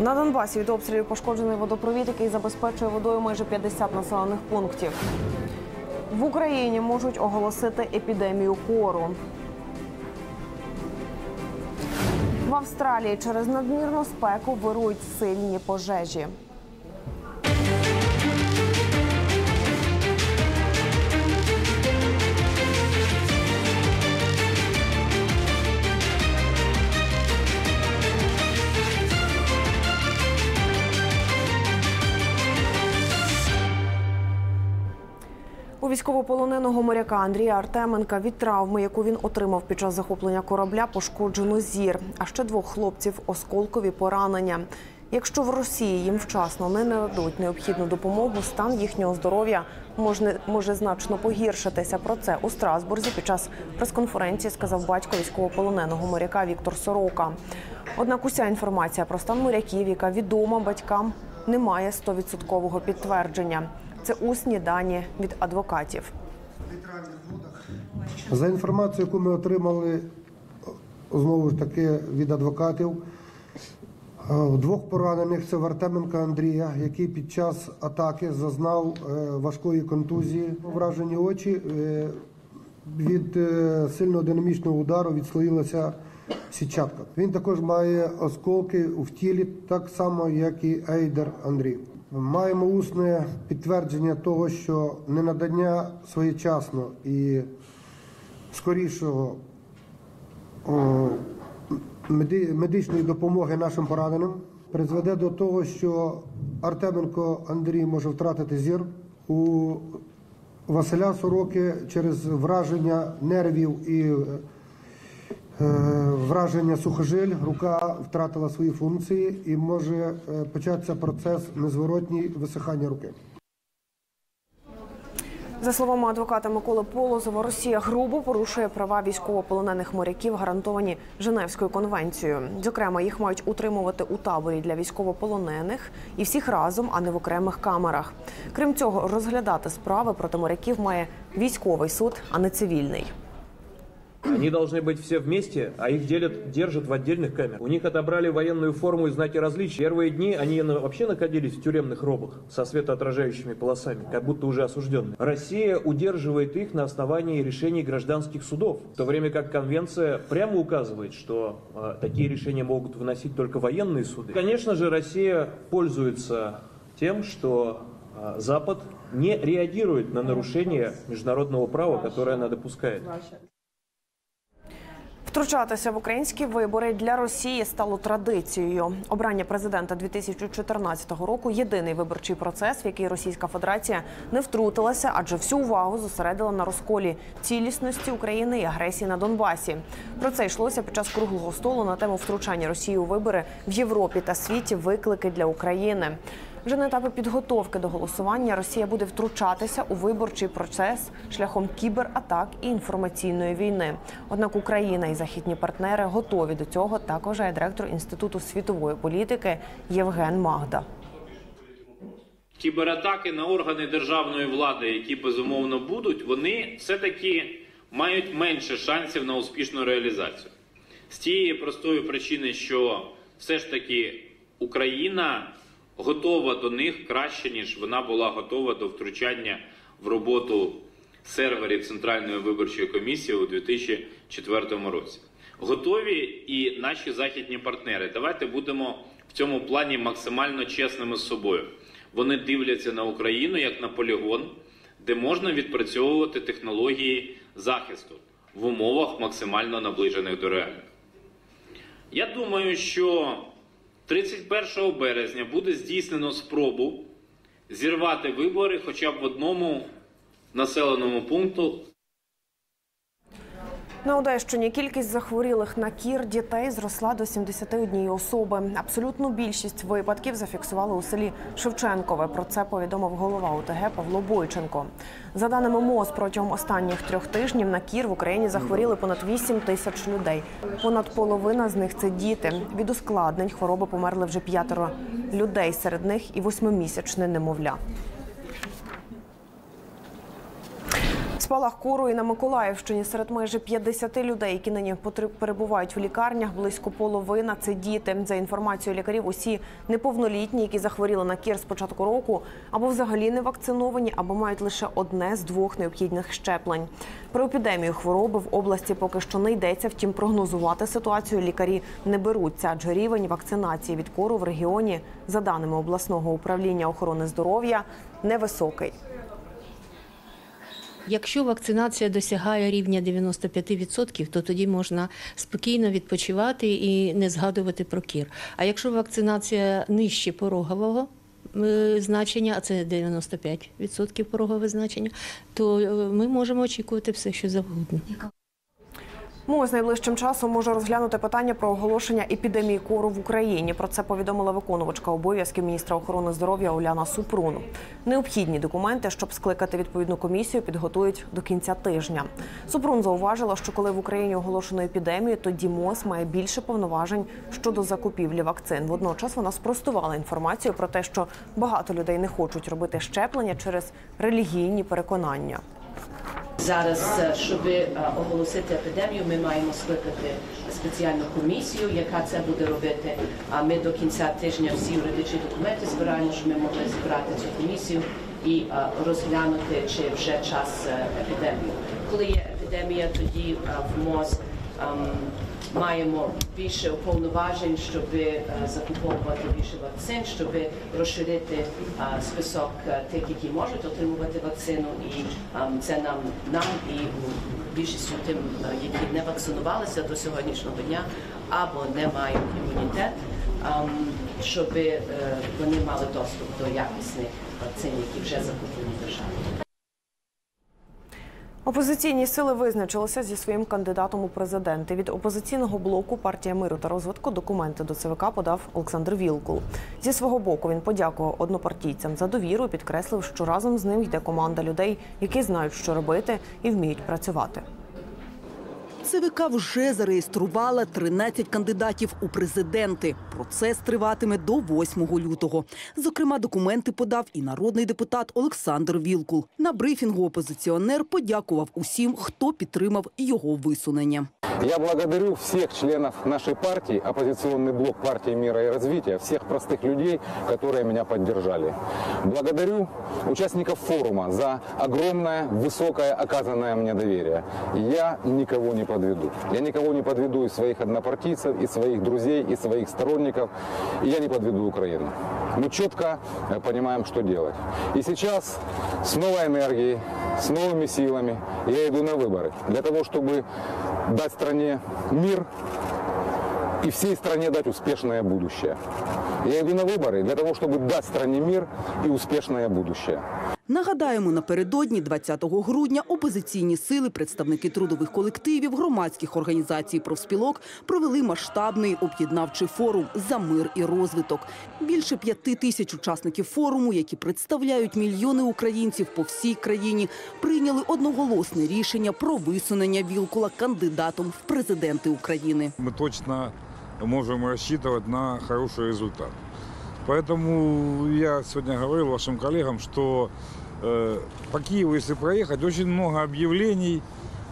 На Донбасі від обстрілів пошкоджений водопровід, який забезпечує водою майже 50 населених пунктів. В Україні можуть оголосити епідемію кору. В Австралії через надмірну спеку вирують сильні пожежі. Військовополоненого моряка Андрія Артеменка від травми, яку він отримав під час захоплення корабля, пошкоджено зір. А ще двох хлопців осколкові поранення. Якщо в Росії їм вчасно не нададуть необхідну допомогу, стан їхнього здоров'я може, може значно погіршитися. Про це у Страсбурзі під час прес-конференції сказав батько військовополоненого моряка Віктор Сорока. Однак уся інформація про стан моряків, яка відома батькам, не має 100% підтвердження. Це усні дані від адвокатів. За інформацією, яку ми отримали знову ж таки від адвокатів, е, двох поранених це Вартеменка Андрія, який під час атаки зазнав е, важкої контузії, вражені очі. е, Від сильного динамічного удару відслоїлася сітчатка. Він також має осколки в тілі, так само, як і Ейдер Андрій. Маємо усне підтвердження того, що ненадання своєчасно і скорішого медичної допомоги нашим пораненим призведе до того, що Артеменко Андрій може втратити зір у Василя Сороки через враження нервів і враження сухожиль. Рука втратила свої функції і може е, початися процес незворотній висихання руки. За словами адвоката Миколи Полозова, Росія грубо порушує права військовополонених моряків, гарантовані Женевською конвенцією. Зокрема, їх мають утримувати у таборі для військовополонених і всіх разом, а не в окремих камерах. Крім цього, розглядати справи проти моряків має військовий суд, а не цивільний. Они должны быть все вместе, а их делят, держат в отдельных камерах. У них отобрали военную форму и знаки различия. Первые дни они вообще находились в тюремных робах со светоотражающими полосами, как будто уже осужденные. Россия удерживает их на основании решений гражданских судов, в то время как конвенция прямо указывает, что э, такие решения могут выносить только военные суды. Конечно же, Россия пользуется тем, что э, Запад не реагирует на нарушение международного права, которое она допускает. Втручатися в українські вибори для Росії стало традицією. Обрання президента 2014 року єдиний виборчий процес, в який Російська Федерація не втрутилася, адже всю увагу зосередила на розколі цілісності України і агресії на Донбасі. Про це йшлося під час круглого столу на тему втручання Росії у вибори в Європі та світі. Виклики для України. Вже на етапі підготовки до голосування Росія буде втручатися у виборчий процес шляхом кібератак і інформаційної війни. Однак Україна і західні партнери готові до цього. Так вважає директор інституту світової політики Євген Магда. кібератаки на органи державної влади, які безумовно будуть, вони все-таки мають менше шансів на успішну реалізацію. З тієї простої причини, що все ж таки Україна готова до них краще, ніж вона була готова до втручання в роботу серверів Центральної виборчої комісії у 2004 році. Готові і наші західні партнери. Давайте будемо в цьому плані максимально чесними з собою. Вони дивляться на Україну як на полігон, де можна відпрацьовувати технології захисту в умовах максимально наближених до реальних. Я думаю, що 31 березня буде здійснено спробу зірвати вибори хоча б в одному населеному пункту На Одещині кількість захворілих на кір дітей зросла до 71 особи. Абсолютну більшість випадків зафіксували у селі Шевченкове. Про це повідомив голова ОТГ Павло Бойченко. За даними МОЗ, протягом останніх трьох тижнів на кір в Україні захворіли понад 8 тисяч людей. Понад половина з них це діти. Від ускладнень хвороби померли вже п'ятеро людей. Серед них і восьмимісячне немовля. Спалах кору і на Миколаївщині серед майже 50 людей, які нині перебувають в лікарнях, близько половина це діти. За інформацією лікарів, усі неповнолітні, які захворіли на кір з початку року, або взагалі не вакциновані, або мають лише одне з двох необхідних щеплень. Про епідемію хвороби в області поки що не йдеться. Втім, прогнозувати ситуацію лікарі не беруться, адже рівень вакцинації від кору в регіоні, за даними обласного управління охорони здоров'я, невисокий. Якщо вакцинація досягає рівня 95%, то тоді можна спокійно відпочивати і не згадувати про кір. А якщо вакцинація нижче порогового е, значення, а це 95% порогове значення, то е, ми можемо очікувати все, що завгодно. МОЗ найближчим часом може розглянути питання про оголошення епідемії кору в Україні. Про це повідомила виконувачка обов'язків міністра охорони здоров'я Уляна Супрун. Необхідні документи, щоб скликати відповідну комісію, підготують до кінця тижня. Супрун зауважила, що коли в Україні оголошено епідемію, тоді МОЗ має більше повноважень щодо закупівлі вакцин. Водночас вона спростувала інформацію про те, що багато людей не хочуть робити щеплення через релігійні переконання. Зараз, е, щоб е, оголосити епідемію, ми маємо скликати спеціальну комісію, яка це буде робити. А ми до кінця тижня всі юридичні документи збираємо, щоб ми могли збирати цю комісію і е, розглянути, чи вже час епідемії. Коли є епідемія, тоді в МОЗ маємо більше уповноважень, щоб е, закуповувати більше вакцин, щоб розширити е, список е, тих, які можуть отримувати вакцину, і ем, це нам нам і більшістю тим, які не вакцинувалися до сьогоднішнього дня або не мають імунітет, ем, щоб вони мали доступ до якісних вакцин, які вже закуплені державою. Опозиційні сили визначилися зі своїм кандидатом у президенти. Від опозиційного блоку партія миру та розвитку документи до ЦВК подав Олександр Вілкул. Зі свого боку він подякував однопартійцям за довіру. і Підкреслив, що разом з ним йде команда людей, які знають, що робити і вміють працювати. ЦВК вже зареєструвала 13 кандидатів у президенти. Процес триватиме до 8 лютого. Зокрема, документи подав і народний депутат Олександр Вілкул. На брифінгу опозиціонер подякував усім, хто підтримав його висунення. Я благодарю всех членов нашей партии, оппозиционный блок партии мира и развития, всех простых людей, которые меня поддержали. Благодарю участников форума за огромное, высокое оказанное мне доверие. Я никого не Подведу. Я никого не подведу из своих однопартийцев, из своих друзей, из своих сторонников. И я не подведу Украину. Мы четко э, понимаем, что делать. И сейчас с новой энергией, с новыми силами я иду на выборы для того, чтобы дать стране мир и всей стране дать успешное будущее. Я иду на выборы для того, чтобы дать стране мир и успешное будущее. Нагадаємо, напередодні 20 грудня опозиційні сили, представники трудових колективів, громадських організацій, профспілок провели масштабний об'єднавчий форум за мир і розвиток. Більше п'яти тисяч учасників форуму, які представляють мільйони українців по всій країні, прийняли одноголосне рішення про висунення Вілкула кандидатом в президенти України. мы точно можем рассчитывать на хороший результат. Поэтому я сегодня говорил вашим коллегам, что э, по Киеву, если проехать, очень много объявлений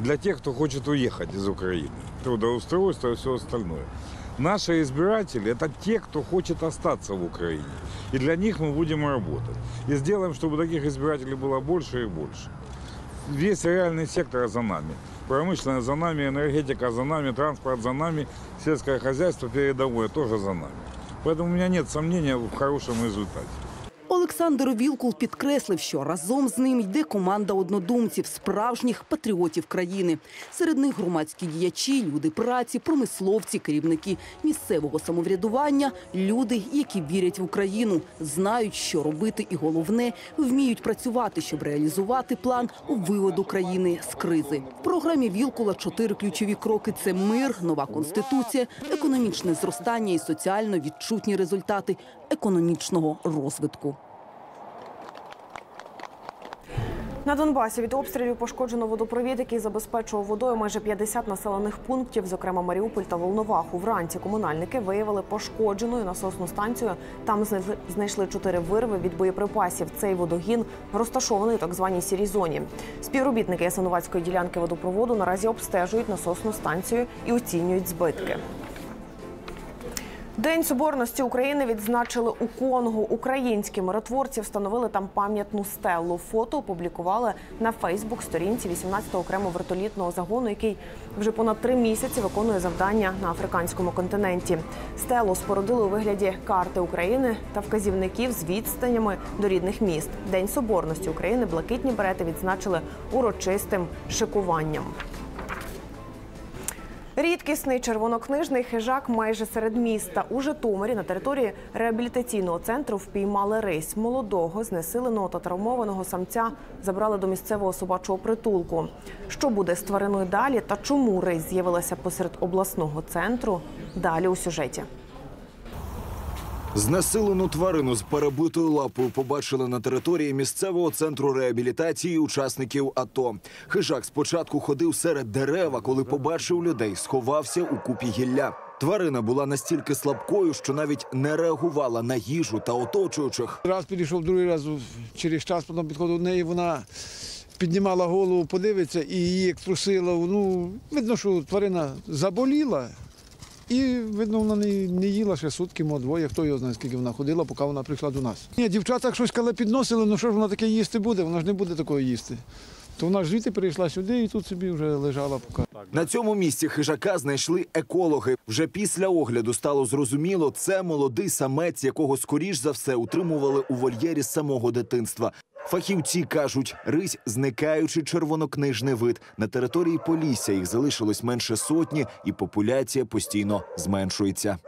для тех, кто хочет уехать из Украины. Трудоустройство и все остальное. Наши избиратели – это те, кто хочет остаться в Украине. И для них мы будем работать. И сделаем, чтобы таких избирателей было больше и больше. Весь реальный сектор за нами. Промышленность за нами, энергетика за нами, транспорт за нами, сельское хозяйство передовое тоже за нами. Поэтому у меня нет сомнения в хорошем результате. Олександр Вілкул підкреслив, що разом з ним йде команда однодумців, справжніх патріотів країни. Серед них громадські діячі, люди праці, промисловці, керівники місцевого самоврядування, люди, які вірять в Україну, знають, що робити, і головне вміють працювати, щоб реалізувати план виводу країни з кризи. В програмі Вілкула чотири ключові кроки: це мир, нова конституція, економічне зростання і соціально відчутні результати економічного розвитку. На Донбасі від обстрілів пошкоджено водопровід, який забезпечував водою майже 50 населених пунктів, зокрема Маріуполь та Волноваху. Вранці комунальники виявили пошкодженою насосну станцію. Там знайшли- чотири вирви від боєприпасів. Цей водогін розташований у так званій сірій зоні. Співробітники Ясиновацької ділянки водопроводу наразі обстежують насосну станцію і оцінюють збитки. День соборності України відзначили у Конго. Українські миротворці встановили там пам'ятну стелу. Фото опублікували на Фейсбук-сторінці 18-го окремо вертолітного загону, який вже понад три місяці виконує завдання на африканському континенті. Стелу спорудили у вигляді карти України та вказівників з відстанями до рідних міст. День соборності України блакитні берети відзначили урочистим шикуванням. Рідкісний червонокнижний хижак майже серед міста. У Житомирі на території реабілітаційного центру впіймали рись. Молодого, знесиленого та травмованого самця забрали до місцевого собачого притулку. Що буде з твариною далі та чому рись з'явилася посеред обласного центру? Далі у сюжеті. Знесилену тварину з перебитою лапою побачили на території місцевого центру реабілітації учасників АТО. Хижак спочатку ходив серед дерева, коли побачив людей, сховався у купі гілля. Тварина була настільки слабкою, що навіть не реагувала на їжу та оточуючих. Раз підійшов, другий раз через час потім підходив до неї, вона піднімала голову, подивиться і її як трусило. Ну, видно, що тварина заболіла. І, видно, вона не, не їла ще сутки, мо двоє, хто його знає, скільки вона ходила, поки вона прийшла до нас. Ні, дівчата щось коли підносили, ну що ж вона таке їсти буде, вона ж не буде такого їсти. То вона ж звідти перейшла сюди і тут собі вже лежала поки. На цьому місці хижака знайшли екологи. Вже після огляду стало зрозуміло, це молодий самець, якого скоріш за все утримували у вольєрі з самого дитинства. Фахівці кажуть, рись зникаючий червонокнижний вид. На території Полісся їх залишилось менше сотні, і популяція постійно зменшується.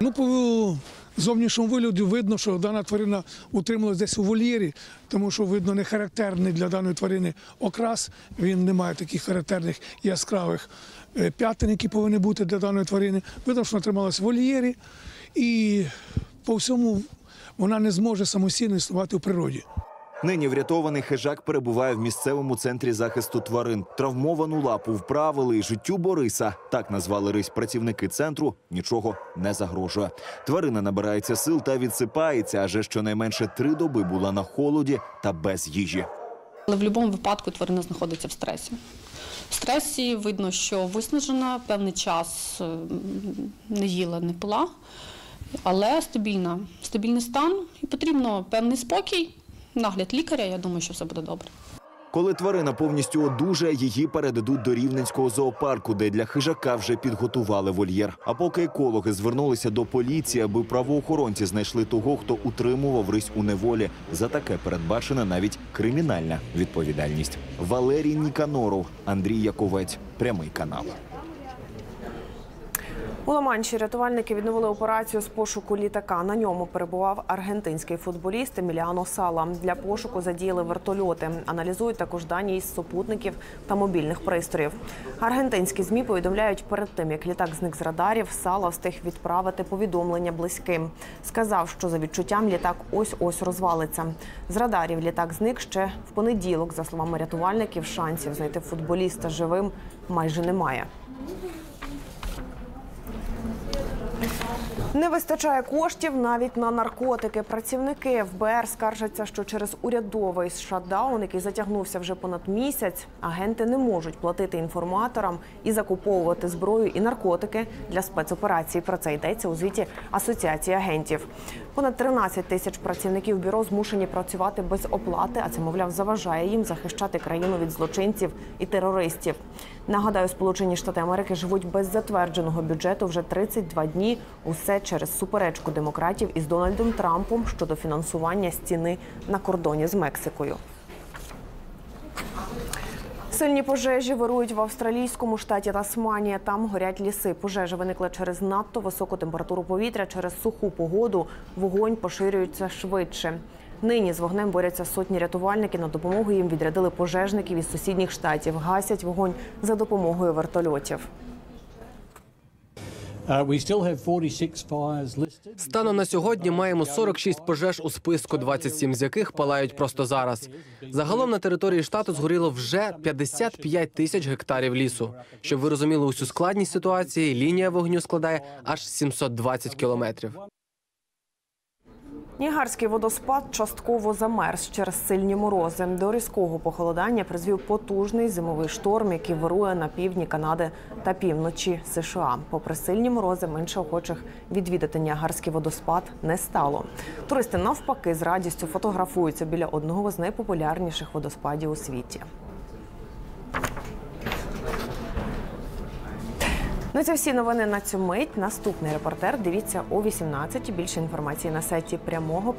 Ну, по зовнішньому вигляду видно, що дана тварина утрималась десь у вольєрі, тому що видно не характерний для даної тварини окрас. Він не має таких характерних яскравих е, п'ятин, які повинні бути для даної тварини. Видно, що вона трималась в вольєрі, і по всьому вона не зможе самостійно існувати в природі. Нині врятований хижак перебуває в місцевому центрі захисту тварин. Травмовану лапу вправили і життю Бориса. Так назвали рись працівники центру. Нічого не загрожує. Тварина набирається сил та відсипається, адже щонайменше три доби була на холоді та без їжі. Але в будь-якому випадку тварина знаходиться в стресі. В стресі видно, що виснажена, певний час е, не їла, не пила, але стабільна, стабільний стан і потрібно певний спокій, нагляд лікаря. Я думаю, що все буде добре. Коли тварина повністю одужає, її передадуть до рівненського зоопарку, де для хижака вже підготували вольєр. А поки екологи звернулися до поліції, аби правоохоронці знайшли того, хто утримував рись у неволі. За таке передбачена навіть кримінальна відповідальність. Валерій Ніканоров, Андрій Яковець, прямий канал. У Ла-Манші рятувальники відновили операцію з пошуку літака. На ньому перебував аргентинський футболіст Еміліано Сала. Для пошуку задіяли вертольоти. Аналізують також дані із супутників та мобільних пристроїв. Аргентинські змі повідомляють перед тим, як літак зник з радарів, Сала встиг відправити повідомлення близьким. Сказав, що за відчуттям літак ось ось розвалиться. З радарів літак зник ще в понеділок. За словами рятувальників, шансів знайти футболіста живим майже немає. Не вистачає коштів навіть на наркотики. Працівники ФБР скаржаться, що через урядовий шатдаун, який затягнувся вже понад місяць, агенти не можуть платити інформаторам і закуповувати зброю і наркотики для спецоперацій. Про це йдеться у звіті Асоціації агентів. Понад 13 тисяч працівників бюро змушені працювати без оплати, а це мовляв заважає їм захищати країну від злочинців і терористів. Нагадаю, Сполучені Штати Америки живуть без затвердженого бюджету вже 32 дні. Усе через суперечку демократів із Дональдом Трампом щодо фінансування стіни на кордоні з Мексикою. Сильні пожежі вирують в австралійському штаті Тасманія. Там горять ліси. Пожежа виникла через надто високу температуру повітря, через суху погоду. Вогонь поширюється швидше. Нині з вогнем борються сотні рятувальників. На допомогу їм відрядили пожежників із сусідніх штатів. Гасять вогонь за допомогою вертольотів. Станом на сьогодні маємо 46 пожеж у списку, 27 з яких палають просто зараз. Загалом на території штату згоріло вже 55 тисяч гектарів лісу. Щоб ви розуміли усю складність ситуації, лінія вогню складає аж 720 кілометрів. Нігарський водоспад частково замерз через сильні морози. До різкого похолодання призвів потужний зимовий шторм, який вирує на півдні Канади та півночі США. Попри сильні морози, менше охочих відвідати Ніагарський водоспад не стало. Туристи навпаки з радістю фотографуються біля одного з найпопулярніших водоспадів у світі. Ну, це всі новини на цю мить. Наступний репортер. Дивіться о 18. Більше інформації на сайті прямого